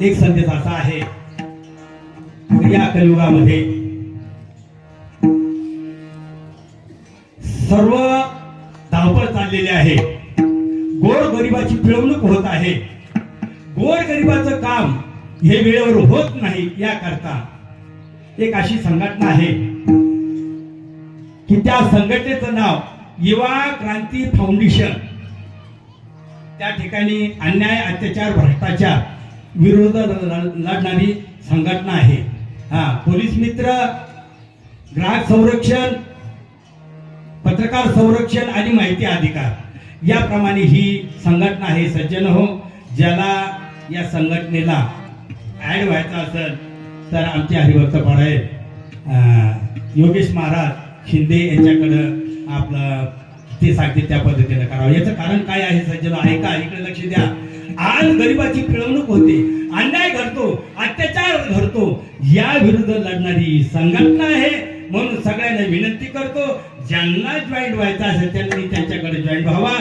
एक संदेश असा आहे. या कलियुगामध्ये सर्व धावपळ चाललेले आहे. गोर गरिबाची पिळवणूक होत आहे. गोर गरिबाचं काम हे वेळेवर होत नाही याकरता एक अशी संघटना आहे की त्या संघटनेचं नाव युवा क्रांती फाउंडेशन. त्या ठिकाणी अन्याय अत्याचार भ्रष्टाचार विरोध लढणारी संघटना आहे. हा पोलीस मित्र ग्राहक संरक्षण पत्रकार संरक्षण आणि माहिती अधिकार. याप्रमाणे ही संघटना आहे सज्जन हो ज्याला या संघटनेला ऍड व्हायचं असेल तर आमचे हरिभक्त आहे योगेश महाराज शिंदे यांच्याकडं आपलं ते सांगते त्या पद्धतीनं करावं. याचं कारण काय आहे सज्जन हो? ऐका इकडे लक्ष द्या. आज गरिबाची पिळवणूक होते अन्याय घडतो अत्याचार घडतो या विरुद्ध लढणारी संघटना आहे. म्हणून सगळ्यांना विनंती करतो ज्यांना जॉईंट व्हायचं असेल त्यांनी त्यांच्याकडे जॉईंट व्हावा.